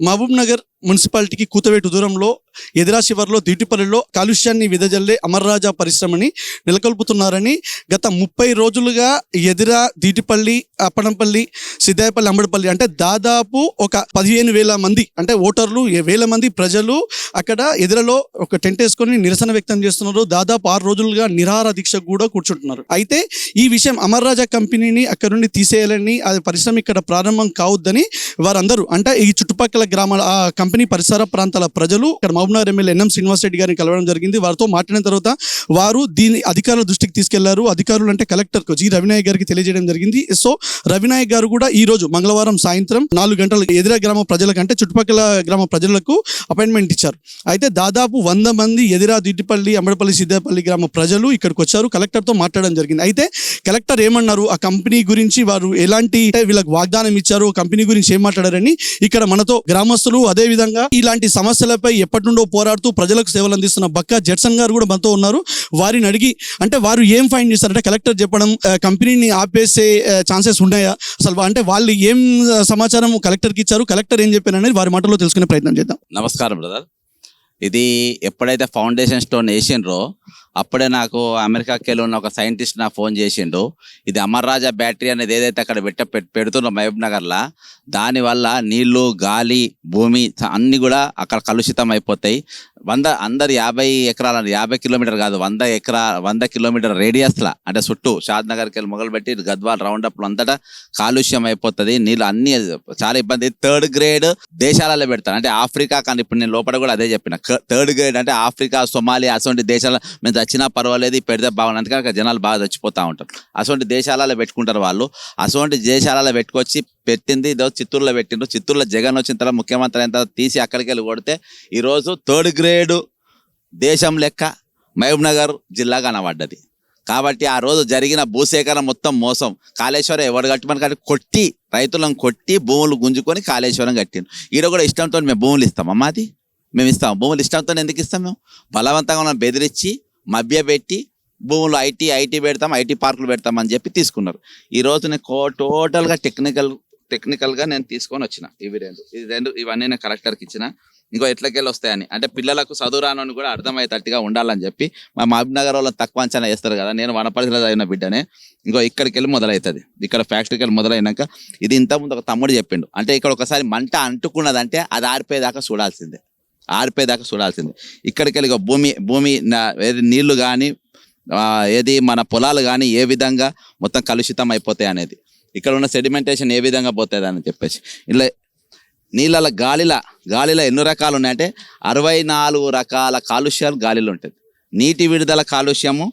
మహబూబ్ నగర్ మున్సిపాలిటీకి కూతవేటు దూరంలో ఎదిరా శివర్లో దీటిపల్లిలో కాలుష్యాన్ని విదజల్లే అమర్రాజా పరిశ్రమని నెలకొల్పుతున్నారని గత ముప్పై రోజులుగా ఎదిరా దీటిపల్లి అప్పడంపల్లి సిద్దాయపల్లి అంబడిపల్లి అంటే దాదాపు ఒక పదిహేను వేల మంది అంటే ఓటర్లు వేల మంది ప్రజలు అక్కడ ఎదురలో ఒక టెంట్ వేసుకొని నిరసన వ్యక్తం చేస్తున్నారు. దాదాపు ఆరు రోజులుగా నిరాహార దీక్ష కూడా కూర్చుంటున్నారు. అయితే ఈ విషయం అమర్రాజా కంపెనీని అక్కడ నుండి తీసేయాలని అది పరిశ్రమ ఇక్కడ ప్రారంభం కావద్దని వారందరూ అంటే ఈ చుట్టుపక్కల గ్రామాల ఆ కంపెనీ పరిసర ప్రాంతాల ప్రజలు ఇక్కడ మహబూబ్నగర్ ఎమ్మెల్యే ఎన్ఎం శ్రీనివాస్ రెడ్డి గారిని కలవడం జరిగింది. వారితో మాట్లాడిన తర్వాత వారు దీని అధికారుల దృష్టికి తీసుకెళ్ళారు. అధికారులు అంటే కలెక్టర్ జి రవినాయక్ గారికి తెలియజేయడం జరిగింది. సో రవినాయక్ గారు కూడా ఈ రోజు మంగళవారం సాయంత్రం నాలుగు గంటలకు ఎదిరా గ్రామ ప్రజలకు అంటే చుట్టుపక్కల గ్రామ ప్రజలకు అపాయింట్మెంట్ ఇచ్చారు. అయితే దాదాపు వంద మంది ఎదిరా దిట్టిపల్లి అమ్మడపల్లి సిద్దేపల్లి గ్రామ ప్రజలు ఇక్కడికి వచ్చారు. కలెక్టర్తో మాట్లాడడం జరిగింది. అయితే కలెక్టర్ ఏమన్నారు? ఆ కంపెనీ గురించి వారు ఎలాంటి వీళ్ళకి వాగ్దానం ఇచ్చారు? కంపెనీ గురించి ఏం మాట్లాడారని ఇక్కడ మనతో గ్రామ గ్రామస్తులు అదే విధంగా ఇలాంటి సమస్యలపై ఎప్పటి నుండో పోరాడుతూ ప్రజలకు సేవలు అందిస్తున్న బక్కా జెట్సన్ గారు కూడా మనతో ఉన్నారు. వారిని అడిగి అంటే వారు ఏం ఫైండ్ చేస్తారంటే కలెక్టర్ చెప్పడం కంపెనీని ఆపేసే ఛాన్సెస్ ఉన్నాయా? అసలు అంటే వాళ్ళు ఏం సమాచారం కలెక్టర్కి ఇచ్చారు? కలెక్టర్ ఏం చెప్పారు అనేది వారి మాటలో తెలుసుకునే ప్రయత్నం చేద్దాం. నమస్కారం బ్రదర్. ఇది ఎప్పుడైతే ఫౌండేషన్ స్టోన్ వేసిండ్రో అప్పుడే నాకు అమెరికాకి వెళ్ళి ఉన్న ఒక సైంటిస్ట్ నాకు ఫోన్ చేసిండు. ఇది అమర్ రాజా బ్యాటరీ అనేది ఏదైతే అక్కడ పెట్ట పెట్- పెడుతున్న మహబూబ్ నగర్లో దానివల్ల నీళ్ళు గాలి భూమి అన్నీ అన్ని కూడా అక్కడ కలుషితం అయిపోతాయి వంద అందరు యాభై ఎకరాల యాభై కిలోమీటర్ కాదు వంద ఎకరా వంద కిలోమీటర్ రేడియస్లా అంటే చుట్టూ షాద్ నగర్కి వెళ్ళి మొదలుపెట్టి గద్వాల్ రౌండ్ అప్ అంతటా కాలుష్యం అయిపోతుంది నీళ్ళు అన్ని చాలా ఇబ్బంది. థర్డ్ గ్రేడ్ దేశాలలో పెడతాను అంటే ఆఫ్రికా కానీ ఇప్పుడు నేను లోపల కూడా అదే చెప్పిన. థర్డ్ గ్రేడ్ అంటే ఆఫ్రికా సొమాలియా అటువంటి దేశాల మేము చచ్చినా పర్వాలేదు పెడితే బాగుంది అందుకని జనాలు బాగా చచ్చిపోతూ ఉంటారు. అటువంటి దేశాలలో పెట్టుకుంటారు వాళ్ళు. అటువంటి దేశాలలో పెట్టుకొచ్చి పెట్టింది ఇదో చిత్తూరులో పెట్టిండ్రు. చిత్తూరులో జగన్ వచ్చిన తర్వాత ముఖ్యమంత్రి అయిన తర్వాత తీసి అక్కడికి వెళ్ళి కొడితే ఈరోజు థర్డ్ గ్రేడ్ దేశం లెక్క మహబూబ్ నగర్ జిల్లా కనబడ్డది. కాబట్టి ఆ రోజు జరిగిన భూసేకరణ మొత్తం మోసం. కాళేశ్వరం ఎవరు కట్టమని కానీ కొట్టి రైతులను కొట్టి భూములు గుంజుకొని కాళేశ్వరం కట్టిండు ఈడ కూడా ఇష్టంతో మేము భూములు ఇస్తాం. అమ్మాది మేము ఇస్తాం. భూములు ఇష్టంతో ఎందుకు ఇస్తాం మేము? బలవంతంగా మనం బెదిరించి మభ్యపెట్టి భూములు ఐటీ ఐటీ పెడతాం ఐటీ పార్కులు పెడతాం అని చెప్పి తీసుకున్నారు. ఈ రోజు నేను కో టోటల్గా టెక్నికల్ టెక్నికల్గా నేను తీసుకొని వచ్చిన ఇవి రెండు ఇది రెండు ఇవన్నీ నేను కలెక్టర్కి ఇచ్చిన. ఇంకో ఎట్లకెళ్ళి వస్తాయని. అంటే పిల్లలకు చదువు రానని కూడా అర్థమయ్యేటట్టుగా ఉండాలని చెప్పి మా మహబూబ్ వాళ్ళు తక్కువ అంచనా వేస్తారు కదా నేను వనపరిధిలో చదివిన బిడ్డనే. ఇంకో ఇక్కడికి వెళ్ళి మొదలవుతుంది ఇక్కడ ఫ్యాక్టరీకి వెళ్ళి మొదలైనాక ఇది ఇంతకుముందు ఒక తమ్ముడు చెప్పిండు. అంటే ఇక్కడ ఒకసారి మంట అంటుకున్నదంటే అది ఆరిపోయేదాకా చూడాల్సిందే. ఆరిపోయేదాకా చూడాల్సిందే. ఇక్కడికి వెళ్ళి భూమి భూమి నీళ్ళు కానీ ఏది మన పొలాలు కానీ ఏ విధంగా మొత్తం కలుషితం అయిపోతాయి అనేది. ఇక్కడ ఉన్న సెడిమెంటేషన్ ఏ విధంగా పోతుంది అని చెప్పేసి. ఇలా నీళ్ళ గాలిల గాలిలో ఎన్ని రకాలు ఉన్నాయంటే అరవై నాలుగు రకాల కాలుష్యాలు గాలిలో ఉంటుంది. నీటి విడుదల కాలుష్యము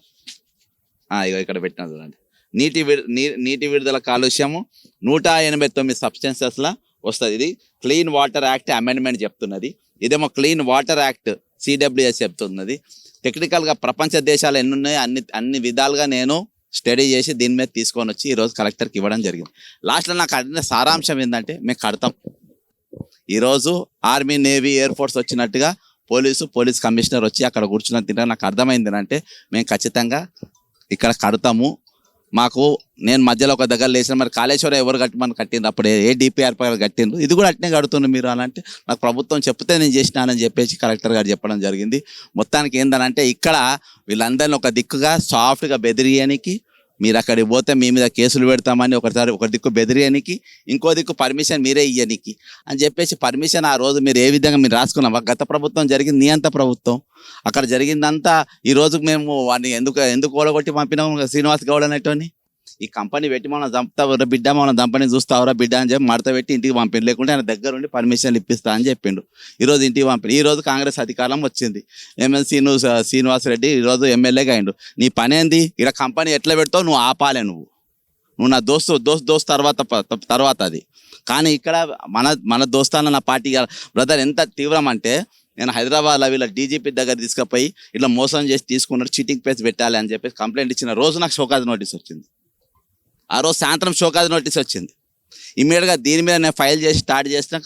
ఇగో ఇక్కడ పెట్టిన చూడండి. నీటి విడు నీ- నీటి విడుదల కాలుష్యము నూట ఎనభై తొమ్మిది సబ్స్టెన్సెస్లా వస్తుంది. ఇది క్లీన్ వాటర్ యాక్ట్ అమెండ్మెంట్ చెప్తున్నది. ఇదేమో క్లీన్ వాటర్ యాక్ట్ సిడబ్ల్యూఎస్ చెప్తున్నది. టెక్నికల్గా ప్రపంచ దేశాలు ఎన్ని ఉన్నాయో అన్ని అన్ని విధాలుగా నేను స్టడీ చేసి దీని మీద తీసుకొని వచ్చి ఈరోజు కలెక్టర్కి ఇవ్వడం జరిగింది. లాస్ట్లో నాకు అడిగిన సారాంశం ఏంటంటే మేము కడతాం. ఈరోజు ఆర్మీ నేవీ ఎయిర్ ఫోర్స్ వచ్చినట్టుగా పోలీసు పోలీస్ కమిషనర్ వచ్చి అక్కడ కూర్చున్న తింటే నాకు అర్థమైంది అంటే మేము ఖచ్చితంగా ఇక్కడ కడతాము. మాకు నేను మధ్యలో ఒక దగ్గర లేచిన మరి కాళేశ్వరం ఎవరు కట్టమని కట్టిండ్రు? అప్పుడు ఏ డిపిఆర్ కట్టిండ్రు? ఇది కూడా అట్నే కడుతుంది మీరు అని అంటే నాకు ప్రభుత్వం చెప్తే నేను చేసినానని చెప్పేసి కలెక్టర్ గారు చెప్పడం జరిగింది. మొత్తానికి ఏందనంటే ఇక్కడ వీళ్ళందరినీ ఒక దిక్కుగా సాఫ్ట్గా బెదిరియనికి మీరు అక్కడికి పోతే మీ మీద కేసులు పెడతామని ఒకసారి ఒక దిక్కు బెదిరియనికి ఇంకో దిక్కు పర్మిషన్ మీరే ఇయ్యనికి అని చెప్పేసి పర్మిషన్ ఆ రోజు మీరు ఏ విధంగా మీరు రాసుకున్నాం? గత ప్రభుత్వం జరిగింది నీ అంత ప్రభుత్వం. అక్కడ జరిగిందంతా ఈ రోజు మేము వాడిని ఎందుకు ఎందుకు ఓడగొట్టి పంపినాం శ్రీనివాస్ గౌడ్ అనేటోని ఈ కంపెనీ పెట్టి మనం చంపుతావురా బిడ్డ మనం చంపని చూస్తావురా బిడ్డ అని చెప్పి మడత పెట్టి ఇంటికి పంపిండు. లేకుంటే ఆయన దగ్గర ఉండి పర్మిషన్లు ఇప్పిస్తా అని చెప్పిండు. ఈ రోజు ఇంటికి పంపిండు. ఈ రోజు కాంగ్రెస్ అధికారం వచ్చింది. ఎమ్మెల్సీ శ్రీను శ్రీనివాస్ రెడ్డి ఈ రోజు ఎమ్మెల్యేగా అయిండు. నీ పని ఏంది? ఇక్కడ కంపెనీ ఎట్లా పెడతావు? నువ్వు ఆపాలే నువ్వు. నువ్వు నా దోస్తు దోస్త్ దోస్త్ తర్వాత తర్వాత అది. కానీ ఇక్కడ మన మన దోస్తాన నా పార్టీ బ్రదర్ ఎంత తీవ్రం అంటే నేను హైదరాబాద్లో వీళ్ళ డీజీపీ దగ్గర తీసుకుపోయి ఇట్లా మోసం చేసి తీసుకున్నారు చీటింగ్ పేస్ పెట్టాలి అని చెప్పేసి కంప్లైంట్ ఇచ్చిన రోజు నాకు షోకాజ్ నోటీస్ వచ్చింది. ఆ రోజు సాయంత్రం షోకాజ్ నోటీస్ వచ్చింది. ఇమీడియట్గా దీని మీద నేను ఫైల్ చేసి స్టార్ట్ చేసిన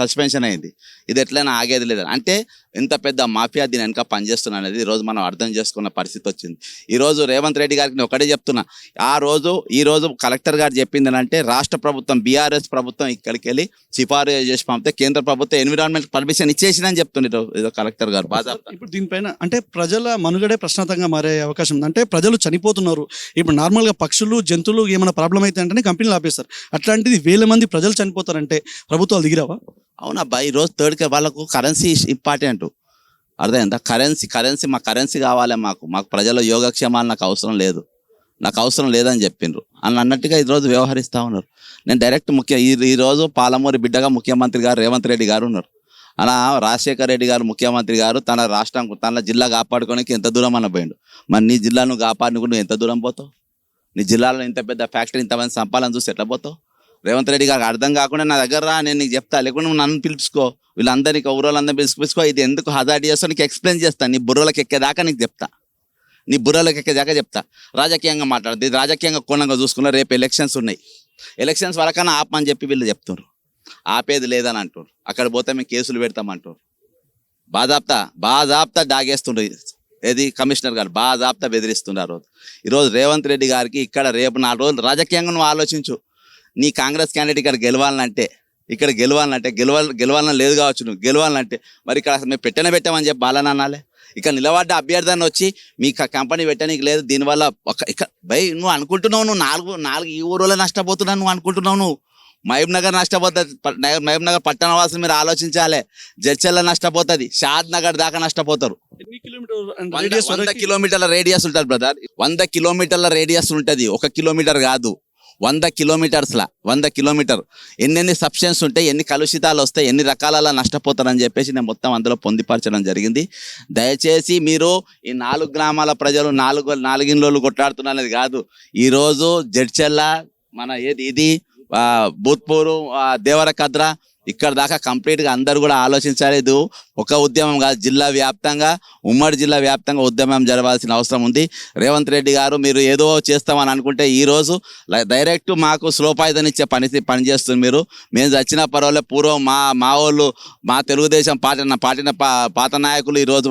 సస్పెన్షన్ అయింది. ఇది ఎట్లయినా ఆగేది లేదు అంటే ఇంత పెద్ద మాఫియా దీని వెనక పనిచేస్తున్నా అనేది ఈ రోజు మనం అర్థం చేసుకున్న పరిస్థితి వచ్చింది. ఈ రోజు రేవంత్ రెడ్డి గారికి నేను ఒకటే చెప్తున్నా. ఆ రోజు ఈ రోజు కలెక్టర్ గారు చెప్పింది అంటే రాష్ట్ర ప్రభుత్వం బీఆర్ఎస్ ప్రభుత్వం ఇక్కడికి వెళ్ళి సిఫారసు చేసి పంపితే కేంద్ర ప్రభుత్వం ఎన్విరాన్మెంట్ పర్మిషన్ ఇచ్చేసిందని చెప్తున్నారు ఏదో కలెక్టర్ గారు బాధ ఇప్పుడు దీనిపైన అంటే ప్రజల మనుగడే ప్రశ్నార్థంగా మారే అవకాశం ఉంది. అంటే ప్రజలు చనిపోతున్నారు. ఇప్పుడు నార్మల్గా పక్షులు జంతువులు ఏమైనా ప్రాబ్లం అయితే అంటే కంపెనీలు ఆపేస్తారు అట్లాంటిది వేల మంది ప్రజలు చనిపోతారంటే ప్రభుత్వాలు దిగిరావా? అవునబ్బా ఈ రోజు థర్డ్ వాళ్ళకు కరెన్సీ ఇంపార్టెంట్. అర్థమైందా? కరెన్సీ కరెన్సీ మా కరెన్సీ కావాలి మాకు. మాకు ప్రజల యోగక్షేమాలు నాకు అవసరం లేదు. నాకు అవసరం లేదని చెప్పిండ్రు. అని అన్నట్టుగా ఈ రోజు వ్యవహరిస్తూ ఉన్నారు. నేను డైరెక్ట్ ముఖ్య ఈ ఈ రోజు పాలమూరి బిడ్డగా ముఖ్యమంత్రి గారు రేవంత్ రెడ్డి గారు ఉన్నారు. అలా రాజశేఖర రెడ్డి గారు ముఖ్యమంత్రి గారు తన రాష్ట్రం తన జిల్లా కాపాడుకోనికి ఎంత దూరం అన్న పోయిండు. మరి నీ జిల్లాను కాపాడుకుంటూ ఎంత దూరం పోతావు? నీ జిల్లాలో ఇంత పెద్ద ఫ్యాక్టరీ ఇంతమంది సంపాలని చూసి ఎట్లా పోతావు? రేవంత్ రెడ్డి గారికి అర్థం కాకుండా నా దగ్గర రా నేను నీకు చెప్తా. లేకుండా నువ్వు నన్ను పిలుచుకో. వీళ్ళందరినీ ఊరోళ్ళందరూ పిలుచుకు పిలుచుకో ఇది ఎందుకు హజార్డ్ చేస్తా నీకు ఎక్స్ప్లెయిన్ చేస్తా. నీ బుర్రలకు ఎక్కేదాకా నీకు చెప్తా. నీ బుర్రలకు ఎక్కేదాకా చెప్తా. రాజకీయంగా మాట్లాడుతుంది ఇది రాజకీయంగా కోణంగా చూసుకున్నా రేపు ఎలక్షన్స్ ఉన్నాయి. ఎలక్షన్స్ వరకన్నా ఆపమని చెప్పి వీళ్ళు చెప్తున్నారు. ఆపేది లేదని అంటారు అక్కడ పోతే మేము కేసులు పెడతామంటారు బాజాప్తా బాజాప్తా దాగేస్తుండ్రు. ఏది? కమిషనర్ గారు బాజాప్తా బెదిరిస్తున్నారు. ఈరోజు రేవంత్ రెడ్డి గారికి ఇక్కడ రేపు నాలుగు రోజులు రాజకీయంగా నువ్వు ఆలోచించు. నీ కాంగ్రెస్ క్యాండిడేట్ ఇక్కడ గెలవాలంటే ఇక్కడ గెలవాలంటే గెలవాలి గెలవాలని లేదు కావచ్చు నువ్వు గెలవాలంటే మరి ఇక్కడ అసలు మేము పెట్టనే పెట్టామని చెప్పి బాలని అనాలే ఇక్కడ నిలబడ్డ అభ్యర్థాన్ని వచ్చి మీ కంపెనీ పెట్టడానికి లేదు దీనివల్ల ఒక ఇక్కడ బై నువ్వు అనుకుంటున్నావు నువ్వు నాలుగు నాలుగు ఈ ఊరిలో నష్టపోతున్నావు నువ్వు అనుకుంటున్నావు నువ్వు. మహబూబ్ నగర్ నష్టపోతుంది మహబూబ్ నగర్ పట్టణ వాసులు మీరు ఆలోచించాలి. జడ్చల్ల నష్టపోతుంది షాద్ నగర్ దాకా నష్టపోతారు. వంద- కిలోమీటర్ల రేడియస్ ఉంటుంది బ్రదర్ వంద కిలోమీటర్ల రేడియస్ ఉంటుంది ఒక కిలోమీటర్ కాదు. వంద కిలోమీటర్స్ల వంద కిలోమీటర్. ఎన్నెన్ని సబ్స్టెన్స్ ఉంటాయి ఎన్ని కలుషితాలు వస్తాయి ఎన్ని రకాల నష్టపోతారని చెప్పేసి నేను మొత్తం అందులో పొందిపరచడం జరిగింది. దయచేసి మీరు ఈ నాలుగు గ్రామాల ప్రజలు నాలుగు నాలుగిన్లోళ్ళు కొట్లాడుతున్నది కాదు. ఈరోజు జడ్చెల్ల మన ఏది ఇది భూత్పూరు దేవరకద్ర ఇక్కడ దాకా కంప్లీట్గా అందరూ కూడా ఆలోచించలేదు ఒక ఉద్యమం కాదు జిల్లా వ్యాప్తంగా ఉమ్మడి జిల్లా వ్యాప్తంగా ఉద్యమం జరగాల్సిన అవసరం ఉంది. రేవంత్ రెడ్డి గారు మీరు ఏదో చేస్తామని అనుకుంటే ఈరోజు డైరెక్ట్ మాకు స్లోపాయిదని ఇచ్చే పని పని చేస్తుంది మీరు. మేము చచ్చిన పర్వాలే పూర్వం మా మా వాళ్ళు మా తెలుగుదేశం పాట పాటిన పాత నాయకులు ఈరోజు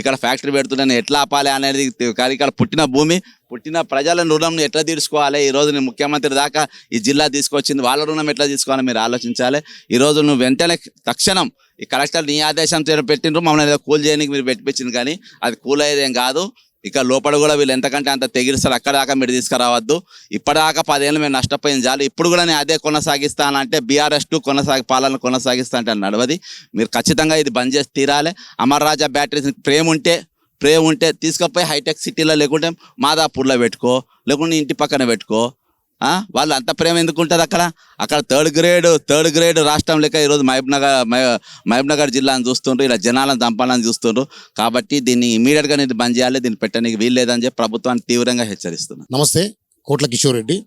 ఇక్కడ ఫ్యాక్టరీ పెడుతున్నాను ఎట్లా ఆపాలి అనేది కానీ ఇక్కడ పుట్టిన భూమి. పుట్టిన ప్రజల రుణం ఎట్లా తీర్చుకోవాలి? ఈ రోజు నేను ముఖ్యమంత్రి దాకా ఈ జిల్లా తీసుకొచ్చింది. వాళ్ళ రుణం ఎట్లా తీసుకోవాలని మీరు ఆలోచించాలి? ఈ రోజు నువ్వు వెంటనే తక్షణం ఈ కలెక్టర్ నీ ఆదేశం చేత పెట్టిండ్రు. మమ్మల్ని ఏదో కూల్ చేయడానికి మీరు పెట్టించింది కానీ అది కూల్ అయ్యేదేం కాదు. ఇక లోపల కూడా వీళ్ళు ఎంతకంటే అంత తెగిరిస్తారు. అక్కడ దాకా మీరు తీసుకురావద్దు. ఇప్పటిదాకా పదేళ్ళు మేము నష్టపోయింది చాలు ఇప్పుడు కూడా నేను అదే కొనసాగిస్తానంటే బీఆర్ఎస్ టూ కొనసాగి పాలన కొనసాగిస్తా అంటే నడవది. మీరు ఖచ్చితంగా ఇది బంద్ చేసి తీరాలి. అమర్ రాజా బ్యాటరీస్ ప్రేమ ఉంటే ప్రేమ ఉంటే తీసుకుపోయి హైటెక్ సిటీలో లేకుంటే మాదాపూర్లో పెట్టుకో లేకుంటే ఇంటి పక్కన పెట్టుకో. వాళ్ళు అంత ప్రేమ ఎందుకు ఉంటుంది అక్కడ? అక్కడ థర్డ్ గ్రేడ్ థర్డ్ గ్రేడ్ రాష్ట్రం లెక్క ఈరోజు మహబూబ్ నగర్ మహ- నగర్ జిల్లాను చూస్తుండ్రు ఇలా జనాలను చంపాలని చూస్తుండ్రు. కాబట్టి దీన్ని ఇమీడియట్గా నేను బంద్ చేయాలి దీన్ని పెట్టడానికి వీలు లేదని చెప్పి ప్రభుత్వాన్ని తీవ్రంగా హెచ్చరిస్తున్నాను నమస్తే Kotla Kishore Reddy.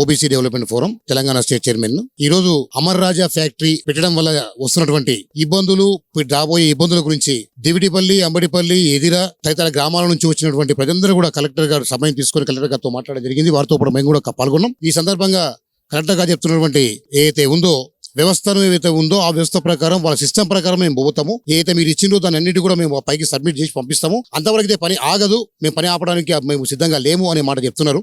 OBC development forum Telangana state chairman. ఈ రోజు అమర్ రాజా ఫ్యాక్టరీ పెట్టడం వల్ల వస్తున్నటువంటి ఇబ్బందులు రాబోయే ఇబ్బందుల గురించి దివిటిపల్లి అంబడిపల్లి ఎదిర తదితర గ్రామాల నుంచి వచ్చినటువంటి ప్రజలందరూ కూడా కలెక్టర్ గారు సమయం తీసుకొని కలెక్టర్ గారితో మాట్లాడడం జరిగింది. వారితో కూడా మేము కూడా పాల్గొన్నాం. ఈ సందర్భంగా కలెక్టర్ గారు చెప్తున్నటువంటి ఏదైతే ఉందో వ్యవస్థను ఏదైతే ఉందో ఆ వ్యవస్థ ప్రకారం వాళ్ళ సిస్టమ్ ప్రకారం మేము పోతాము. ఏదైతే మీరు ఇచ్చిందో దాని అన్నిటి కూడా మేము పైకి సబ్మిట్ చేసి పంపిస్తాము. అంతవరకు అయితే పని ఆగదు. మేము పని ఆపడానికి మేము సిద్ధంగా లేము అనే మాట చెప్తున్నారు.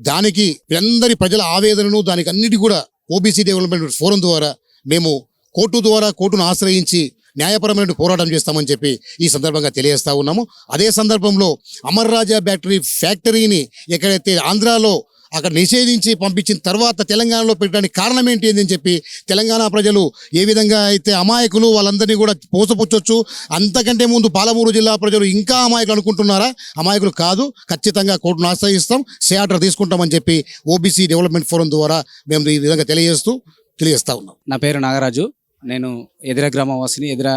దానికి అందరి ప్రజల ఆవేదనను దానికి అన్నిటి కూడా ఓబీసీ డెవలప్మెంట్ ఫోరం ద్వారా మేము కోర్టు ద్వారా కోర్టును ఆశ్రయించి న్యాయపరమైన పోరాటం చేస్తామని చెప్పి ఈ సందర్భంగా తెలియజేస్తా ఉన్నాము. అదే సందర్భంలో అమర్ రాజా బ్యాటరీ ఫ్యాక్టరీని ఎక్కడైతే ఆంధ్రాలో అక్కడ నిషేధించి పంపించిన తర్వాత తెలంగాణలో పెట్టడానికి కారణం ఏంటి అని చెప్పి తెలంగాణ ప్రజలు ఏ విధంగా అయితే అమాయకులు వాళ్ళందరినీ కూడా పోసపుచ్చొచ్చు అంతకంటే ముందు పాలమూరు జిల్లా ప్రజలు ఇంకా అమాయకులు అనుకుంటున్నారా? అమాయకులు కాదు ఖచ్చితంగా కోర్టును ఆశ్రయిస్తాం సే ఆర్డర్ తీసుకుంటామని చెప్పి ఓబీసీ డెవలప్మెంట్ ఫోరం ద్వారా మేము ఈ విధంగా తెలియజేస్తూ తెలియజేస్తా ఉన్నాం. నా పేరు నాగరాజు. నేను ఎదిర గ్రామవాసిని ఎదిర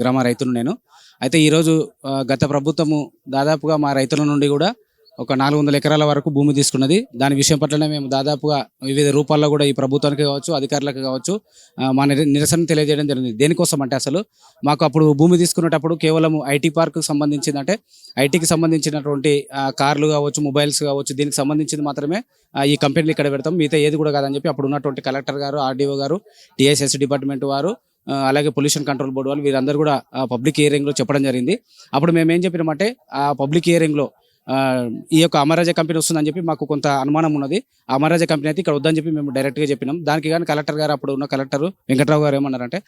గ్రామ రైతును నేను. అయితే ఈరోజు గత ప్రభుత్వము దాదాపుగా మా రైతుల నుండి కూడా ఒక నాలుగు వందల ఎకరాల వరకు భూమి తీసుకున్నది. దాని విషయం పట్లనే మేము దాదాపుగా వివిధ రూపాల్లో కూడా ఈ ప్రభుత్వానికి కావచ్చు అధికారులకు కావచ్చు మా నిరసన తెలియజేయడం జరిగింది. దేనికోసం అంటే అసలు మాకు అప్పుడు భూమి తీసుకునేటప్పుడు కేవలం ఐటీ పార్క్ సంబంధించింది అంటే ఐటీకి సంబంధించినటువంటి కార్లు కావచ్చు మొబైల్స్ కావచ్చు దీనికి సంబంధించింది మాత్రమే ఈ కంపెనీలు ఇక్కడ పెడతాం. మిగతా ఏది కూడా కాదని చెప్పి అప్పుడు ఉన్నటువంటి కలెక్టర్ గారు ఆర్డీఓ గారు టీఎస్ఎస్ డిపార్ట్మెంట్ వారు అలాగే పొల్యూషన్ కంట్రోల్ బోర్డు వాళ్ళు వీరందరూ కూడా పబ్లిక్ హియరింగ్లో చెప్పడం జరిగింది. అప్పుడు మేము ఏం చెప్పినామంటే ఆ పబ్లిక్ హియరింగ్లో ఈ యొక్క అమరాజా కంపెనీ వస్తుందని చెప్పి మాకు కొంత అనుమానం ఉన్నది. అమరాజా కంపెనీ అయితే ఇక్కడ వద్దని చెప్పి మేము డైరెక్ట్గా చెప్పినాం. దానికి కానీ కలెక్టర్ గారు అప్పుడు ఉన్న కలెక్టర్ వెంకట్రావు గారు ఏమన్నారంటే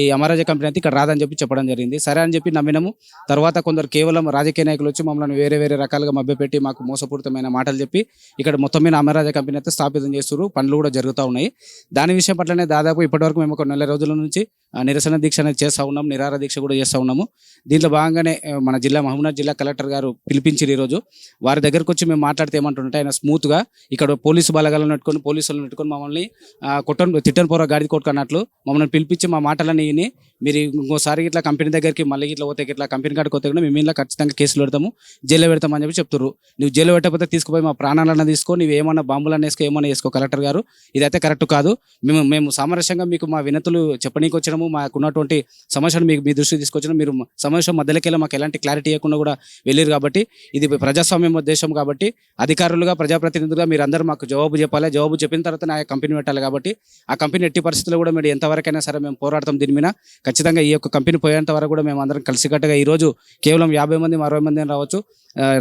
ఈ అమరాజా కంపెనీ అయితే ఇక్కడ రాదని చెప్పి చెప్పడం జరిగింది. సరే అని చెప్పి నమ్మినాము. తర్వాత కొందరు కేవలం రాజకీయ నాయకులు వచ్చి మమ్మల్ని వేరే వేరే రకాలుగా మభ్యపెట్టి మాకు మోసపూరితమైన మాటలు చెప్పి ఇక్కడ మొత్తం మీద అమరాజా కంపెనీ అయితే స్థాపితం చేస్తున్నారు. పనులు కూడా జరుగుతూ ఉన్నాయి. దాని విషయం పట్లనే దాదాపు ఇప్పటివరకు మేము ఒక నెల రోజుల నుంచి నిరసన దీక్ష అనేది చేస్తూ ఉన్నాం. నిరార దీక్ష కూడా చేస్తూ ఉన్నాము. దీంట్లో భాగంగానే మన జిల్లా మహబూబ్నగర్ జిల్లా కలెక్టర్ గారు పిలిపించారు ఈరోజు. వారి దగ్గరకు వచ్చి మేము మాట్లాడితే ఏమంటుంటే ఆయన స్మూత్గా ఇక్కడ పోలీసు బలగాలను పెట్టుకొని పోలీసులను పెట్టుకొని మమ్మల్ని ఆ, కొట్టన్ తిట్టని పోర గాడి కొట్టుకున్నట్లు మమ్మల్ని పిలిపించి మా మాటలని విని మీరు ఇంకోసారి ఇట్లా కంపెనీ దగ్గరికి మళ్ళీ ఇట్లా పోతే ఇట్లా కంపెనీ కాడికి పోతే కూడా మేము ఇలా ఖచ్చితంగా కేసులు పెడతాము జైల్లో పెడతామని చెప్పి చెప్తారు నువ్వు జైలు పెట్టకపోతే తీసుకుపోయి మా ప్రాణాలన్నా తీసుకో నువ్వు ఏమన్నా బాంబులన్నా వేసుకో ఏమన్నా వేసుకో కలెక్టర్ గారు. ఇదైతే కరెక్ట్ కాదు. మేము మేము సామరస్యంగా మీకు మా వినతులు చెప్పడానికి వచ్చినాము మాకు ఉన్నటువంటి సమస్యను మీకు మీ దృష్టికి తీసుకొచ్చినా మీరు సమస్య మధ్యలోకి మాకు ఎలాంటి క్లారిటీ ఇవ్వకుండా కూడా వెళ్ళారు కాబట్టి ఇది ప్రజాస్వామ్యం ఉద్దేశం కాబట్టి అధికారులుగా ప్రజాప్రతినిధులుగా మీరు అందరూ మాకు జవాబు చెప్పాలి. జవాబు చెప్పిన తర్వాత ఆ కంపెనీ పెట్టాలి కాబట్టి ఆ కంపెనీ ఎట్టి పరిస్థితుల్లో కూడా మీరు ఎంతవరకైనా సరే మేము పోరాడతాం దీని మీద. ఖచ్చితంగా ఈ యొక్క కంపెనీ పోయేంత వరకు కూడా మేము అందరం కలిసికట్టుగా ఈ రోజు కేవలం యాభై మంది అరవై మంది రావచ్చు.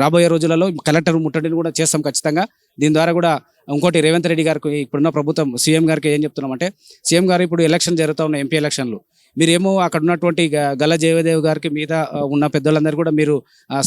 రాబోయే రోజులలో కలెక్టర్ ముట్టడిని కూడా చేస్తాం ఖచ్చితంగా. దీని ద్వారా కూడా ఇంకోటి రేవంత్ రెడ్డి గారికి ఇప్పుడున్న ప్రభుత్వం సీఎం గారికి ఏం చెప్తున్నామంటే సీఎం గారు ఇప్పుడు ఎలక్షన్ జరుగుతూ ఉన్న ఎంపీ ఎలక్షన్లు. మీరేమో అక్కడ ఉన్నటువంటి గల జయదేవ్ గారికి మీద ఉన్న పెద్దలందరూ కూడా మీరు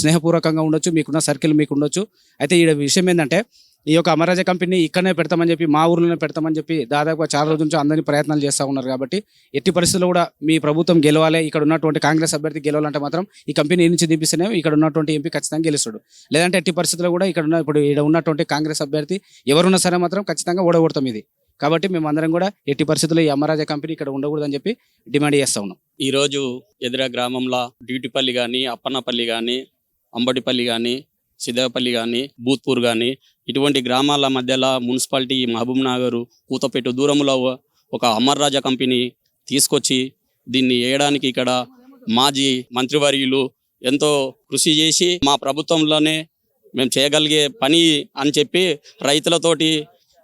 స్నేహపూర్వకంగా ఉండొచ్చు మీకున్న సర్కిల్ మీకు ఉండొచ్చు. అయితే ఈ విషయం ఏంటంటే ఈ యొక్క అమరాజ కంపెనీ ఇక్కడనే పెడతామని చెప్పి మా ఊర్లోనే పెడతామని చెప్పి దాదాపుగా చాలా రోజుల నుంచి అందరినీ ప్రయత్నాలు చేస్తూ ఉన్నారు కాబట్టి ఎట్టి పరిస్థితుల్లో కూడా మీ ప్రభుత్వం గెలవాలి. ఇక్కడ ఉన్నటువంటి కాంగ్రెస్ అభ్యర్థి గెలవాలంటే మాత్రం ఈ కంపెనీ నుంచి దింపిస్తేనే ఇక్కడ ఉన్నటువంటి ఎంపీ ఖచ్చితంగా గెలుస్తాడు. లేదంటే ఎట్టి పరిస్థితుల్లో కూడా ఇక్కడ ఉన్న ఇప్పుడు ఇక్కడ ఉన్నటువంటి కాంగ్రెస్ అభ్యర్థి ఎవరున్నా సరే మాత్రం ఖచ్చితంగా ఓడగొడతాం ఇది. కాబట్టి మేము అందరం కూడా ఎట్టి పరిస్థితుల్లో ఈ అమరాజ కంపెనీ ఇక్కడ ఉండకూడదని చెప్పి డిమాండ్ చేస్తా ఉన్నాం. ఈరోజు ఎదుర గ్రామంలో డ్యూటిపల్లి కానీ అప్పన్నపల్లి కానీ అంబటిపల్లి కానీ సిద్ధపల్లి కానీ భూత్పూర్ కానీ ఇటువంటి గ్రామాల మధ్యలో మున్సిపాలిటీ మహబూబ్ నగర్ కూతపెట్టు దూరంలో ఒక అమర్ రాజా కంపెనీ తీసుకొచ్చి దీన్ని వేయడానికి ఇక్కడ మాజీ మంత్రివర్యులు ఎంతో కృషి చేసి మా ప్రభుత్వంలోనే మేము చేయగలిగే పని అని చెప్పి రైతులతోటి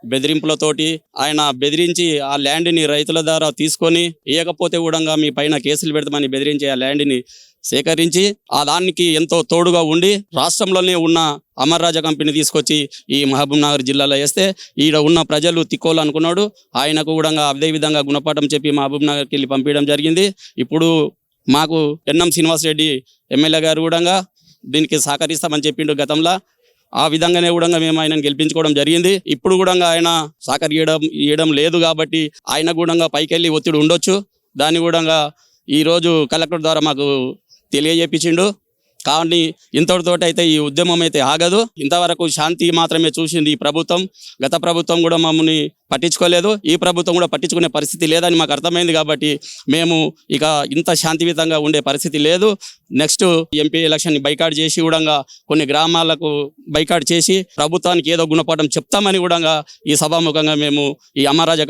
బెదిరింపులతోటి ఆయన బెదిరించి ఆ ల్యాండ్ని రైతుల ద్వారా తీసుకొని ఇవ్వకపోతే కూడా మీ పైన కేసులు పెడతామని బెదిరించి ఆ ల్యాండ్ని సేకరించి ఆ దానికి ఎంతో తోడుగా ఉండి రాష్ట్రంలోనే ఉన్న అమర్ రాజా కంపెనీ తీసుకొచ్చి ఈ మహబూబ్ నగర్ జిల్లాలో వేస్తే ఈడ ఉన్న ప్రజలు తిక్కోలు అనుకున్నాడు. ఆయనకు కూడా అదే విధంగా గుణపాఠం చెప్పి మహబూబ్ నగర్కి వెళ్ళి పంపించడం జరిగింది. ఇప్పుడు మాకు ఎన్ఎం శ్రీనివాస్ రెడ్డి ఎమ్మెల్యే గారు కూడా దీనికి సహకరిస్తామని చెప్పిండు గతంలో. ఆ విధంగానే కూడా మేము ఆయనను గెలిపించుకోవడం జరిగింది. ఇప్పుడు కూడా ఆయన సహకరియడం ఇవ్వడం లేదు కాబట్టి ఆయన కూడా పైకెళ్ళి ఒత్తిడి ఉండొచ్చు. దాన్ని కూడా ఈరోజు కలెక్టర్ ద్వారా మాకు తెలియజేపించిండు. కానీ ఇంతటితో అయితే ఈ ఉద్యమం అయితే ఆగదు. ఇంతవరకు శాంతి మాత్రమే చూసింది ఈ ప్రభుత్వం. గత ప్రభుత్వం కూడా మమ్మల్ని పట్టించుకోలేదు. ఈ ప్రభుత్వం కూడా పట్టించుకునే పరిస్థితి లేదని మాకు అర్థమైంది కాబట్టి మేము ఇక ఇంత శాంతియుతంగా ఉండే పరిస్థితి లేదు. నెక్స్ట్ ఎంపీ ఎలక్షన్ బైకాట్ చేసి కూడా కొన్ని గ్రామాలకు బైకాట్ చేసి ప్రభుత్వానికి ఏదో గుణపాఠం చెప్తామని కూడా ఈ సభాముఖంగా మేము ఈ అమరాజ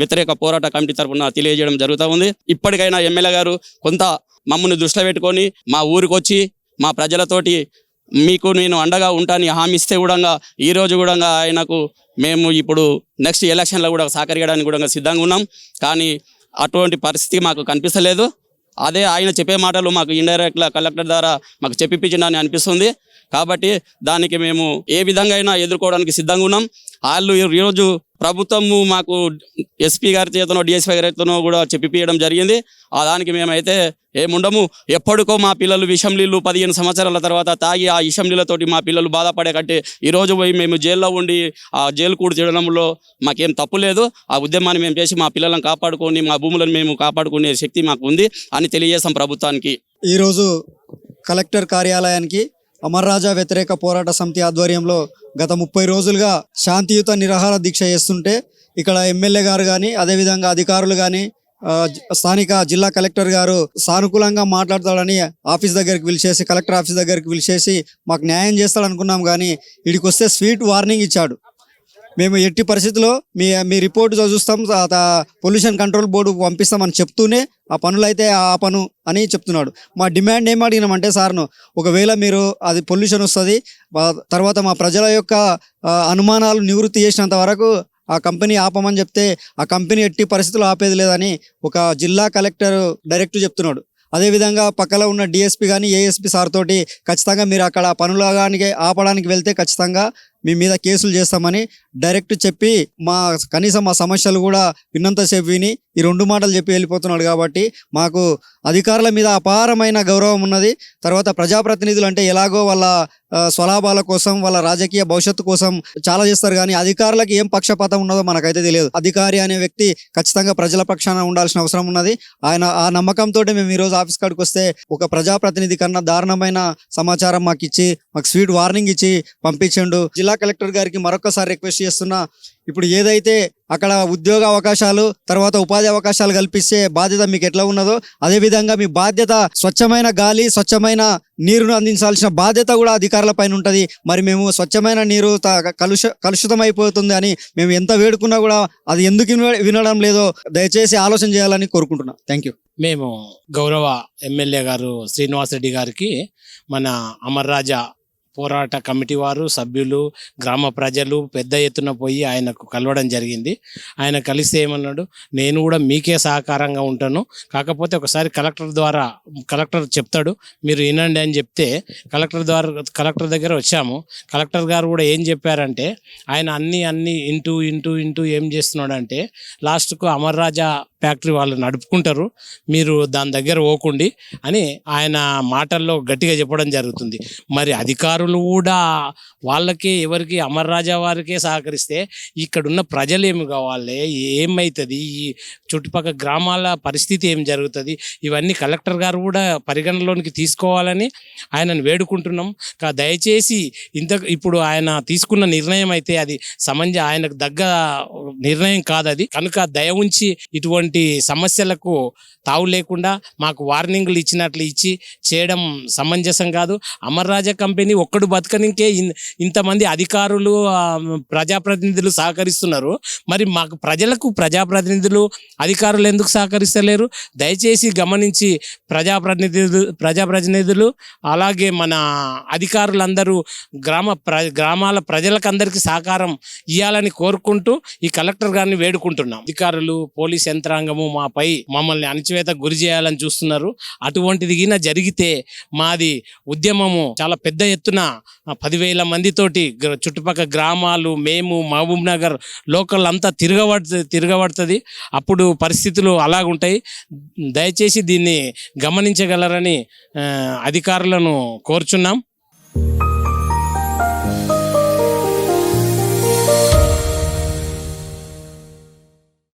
వ్యతిరేక పోరాట కమిటీ తరఫున తెలియజేయడం జరుగుతూ ఉంది. ఇప్పటికైనా ఎమ్మెల్యే గారు కొంత మమ్మల్ని దృష్టిలో పెట్టుకొని మా ఊరికి వచ్చి మా ప్రజలతోటి మీకు నేను అండగా ఉంటాను హామీ ఇస్తే కూడా ఈరోజు కూడా ఆయనకు మేము ఇప్పుడు నెక్స్ట్ ఎలక్షన్లో కూడా సహకరించడానికి కూడా సిద్ధంగా ఉన్నాం. కానీ అటువంటి పరిస్థితి మాకు కనిపిస్తలేదు. అదే ఆయన చెప్పే మాటలు మాకు ఇండైరెక్ట్గా కలెక్టర్ ద్వారా మాకు చెప్పిపించడానికి అనిపిస్తుంది. కాబట్టి దానికి మేము ఏ విధంగా అయినా ఎదుర్కోవడానికి సిద్ధంగా ఉన్నాం. వాళ్ళు ఈరోజు ప్రభుత్వము మాకు ఎస్పీ గారి చేతనో డిఎస్పీ గారి చేతనో కూడా చెప్పిపించడం జరిగింది. ఆ దానికి మేమైతే ఏముండము? ఎప్పటికో మా పిల్లలు విషం నీళ్ళు పదిహేను సంవత్సరాల తర్వాత తాగి ఆ విషం నీళ్ళతోటి మా పిల్లలు బాధపడే కంటే ఈరోజు పోయి మేము జైల్లో ఉండి ఆ జైలు కూడి తినడంలో మాకేం తప్పు లేదు. ఆ ఉద్యమాన్ని మేము చేసి మా పిల్లలను కాపాడుకొని మా భూములను మేము కాపాడుకునే శక్తి మాకు ఉంది అని తెలియజేస్తాం ప్రభుత్వానికి. ఈరోజు కలెక్టర్ కార్యాలయానికి అమర్ రాజా వ్యతిరేక పోరాట సమితి ఆధ్వర్యంలో గత ముప్పై రోజులుగా శాంతియుత నిరాహార దీక్ష చేస్తుంటే ఇక్కడ ఎమ్మెల్యే గారు కానీ అదేవిధంగా అధికారులు కానీ స్థానిక జిల్లా కలెక్టర్ గారు సానుకూలంగా మాట్లాడతాడని ఆఫీస్ దగ్గరికి పిలిచేసి కలెక్టర్ ఆఫీస్ దగ్గరికి పిలిచేసి మాకు న్యాయం చేస్తాడు అనుకున్నాం కానీ ఇడికొస్తే వస్తే స్వీట్ వార్నింగ్ ఇచ్చాడు. మేము ఎట్టి పరిస్థితుల్లో మీ మీ రిపోర్ట్ చూస్తాం పొల్యూషన్ కంట్రోల్ బోర్డు పంపిస్తామని చెప్తూనే ఆ పనులు అయితే ఆ పను అని చెప్తున్నాడు. మా డిమాండ్ ఏం అడిగినామంటే సార్ను ఒకవేళ మీరు అది పొల్యూషన్ వస్తుంది తర్వాత మా ప్రజల యొక్క అనుమానాలు నివృత్తి చేసినంత వరకు ఆ కంపెనీ ఆపమని చెప్తే ఆ కంపెనీ ఎట్టి పరిస్థితులు ఆపేది లేదని ఒక జిల్లా కలెక్టర్ డైరెక్ట్ చెప్తున్నాడు. అదేవిధంగా పక్కలో ఉన్న డిఎస్పీ కానీ ఏఎస్పీ సార్ తోటి ఖచ్చితంగా మీరు అక్కడ పనులగానికి ఆపడానికి వెళ్తే ఖచ్చితంగా మీ మీద కేసులు చేస్తామని డైరెక్ట్ చెప్పి మా కనీసం మా సమస్యలు కూడా విన్నంతసేపు విని ఈ రెండు మాటలు చెప్పి వెళ్ళిపోతున్నాడు కాబట్టి మాకు అధికారుల మీద అపారమైన గౌరవం ఉన్నది. తర్వాత ప్రజాప్రతినిధులు అంటే ఎలాగో వాళ్ళ స్వలాభాల కోసం వాళ్ళ రాజకీయ భవిష్యత్తు కోసం చాలా చేస్తారు కానీ అధికారులకు ఏం పక్షపాతం ఉన్నదో మనకైతే తెలియదు. అధికారి అనే వ్యక్తి ఖచ్చితంగా ప్రజల పక్షాన ఉండాల్సిన అవసరం ఉన్నది. ఆయన ఆ నమ్మకంతో మేము ఈ రోజు ఆఫీస్ కాడికి వస్తే ఒక ప్రజాప్రతినిధి కన్నా దారుణమైన సమాచారం మాకు ఇచ్చి మాకు స్వీట్ వార్నింగ్ ఇచ్చి పంపించండు. జిల్లా కలెక్టర్ గారికి మరొకసారి రిక్వెస్ట్ చేస్తున్నా ఇప్పుడు ఏదైతే అక్కడ ఉద్యోగ అవకాశాలు తర్వాత ఉపాధి అవకాశాలు కల్పిస్తే బాధ్యత మీకు ఎట్లా ఉన్నదో అదే విధంగా మీ బాధ్యత స్వచ్ఛమైన గాలి స్వచ్ఛమైన నీరును అందించాల్సిన బాధ్యత కూడా అధికారుల పైన ఉంటుంది. మరి మేము స్వచ్ఛమైన నీరు త- కలుష కలుషితం అయిపోతుంది అని మేము ఎంత వేడుకున్నా కూడా అది ఎందుకు వినడం లేదో దయచేసి ఆలోచన చేయాలని కోరుకుంటున్నా. థ్యాంక్ యూ మేము గౌరవ ఎమ్మెల్యే గారు శ్రీనివాసరెడ్డి గారికి మన అమర్ రాజా పోరాట కమిటీ వారు సభ్యులు గ్రామ ప్రజలు పెద్ద ఎత్తున పోయి ఆయనకు కలవడం జరిగింది. ఆయన కలిస్తే ఏమన్నాడు? నేను కూడా మీకే సహకారంగా ఉంటాను. కాకపోతే ఒకసారి కలెక్టర్ ద్వారా కలెక్టర్ చెప్తాడు. మీరు వినండి అని చెప్తే కలెక్టర్ ద్వారా కలెక్టర్ దగ్గర వచ్చాము. కలెక్టర్ గారు కూడా ఏం చెప్పారంటే ఆయన అన్ని అన్ని ఇంటూ ఇంటూ ఇంటూ ఏం చేస్తున్నాడంటే లాస్ట్కు అమర్ రాజా ఫ్యాక్టరీ వాళ్ళు నడుపుకుంటారు. మీరు దాని దగ్గర ఓకుండి అని ఆయన మాటల్లో గట్టిగా చెప్పడం జరుగుతుంది. మరి అధికారులు కూడా వాళ్ళకి ఎవరికి అమర్ రాజా వారికే సహకరిస్తే ఇక్కడున్న ప్రజలు ఏమి కావాలి? ఏమవుతుంది ఈ చుట్టుపక్కల గ్రామాల పరిస్థితి ఏం జరుగుతుంది? ఇవన్నీ కలెక్టర్ గారు కూడా పరిగణలోనికి తీసుకోవాలని ఆయనను వేడుకుంటున్నాం. దయచేసి ఇంత ఇప్పుడు ఆయన తీసుకున్న నిర్ణయం అయితే అది సమంజ ఆయనకు దగ్గ నిర్ణయం కాదు అది. కనుక దయ ఉంచి ఇటువంటి సమస్యలకు తావు లేకుండా మాకు వార్నింగ్లు ఇచ్చినట్లు ఇచ్చి చేయడం సమంజసం కాదు. అమర్రాజా కంపెనీ ఒక్క ఒక్కడు బతకనికే ఇన్- ఇంతమంది అధికారులు ప్రజాప్రతినిధులు సహకరిస్తున్నారు. మరి మాకు ప్రజలకు ప్రజాప్రతినిధులు అధికారులు ఎందుకు సహకరిస్తలేరు? దయచేసి గమనించి ప్రజాప్రతినిధులు ప్రజాప్రతినిధులు అలాగే మన అధికారులందరూ గ్రామ ప్ర గ్రామాల ప్రజలకందరికీ సహకారం ఇవ్వాలని కోరుకుంటూ ఈ కలెక్టర్ గారిని వేడుకుంటున్నాం. అధికారులు పోలీస్ యంత్రాంగము మాపై మమ్మల్ని అణచివేత గురి చేయాలని చూస్తున్నారు. అటువంటిది జరిగితే మాది ఉద్యమము చాలా పెద్ద ఎత్తున పదివేల మందితోటి గ్ర- చుట్టుపక్కల గ్రామాలు మేము మహబూబ్ నగర్ లోకల్ అంతా తిరగబడు తిరగబడుతుంది. అప్పుడు పరిస్థితులు అలాగుంటాయి. దయచేసి దీన్ని గమనించగలరని అధికారులను కోరుచున్నాం.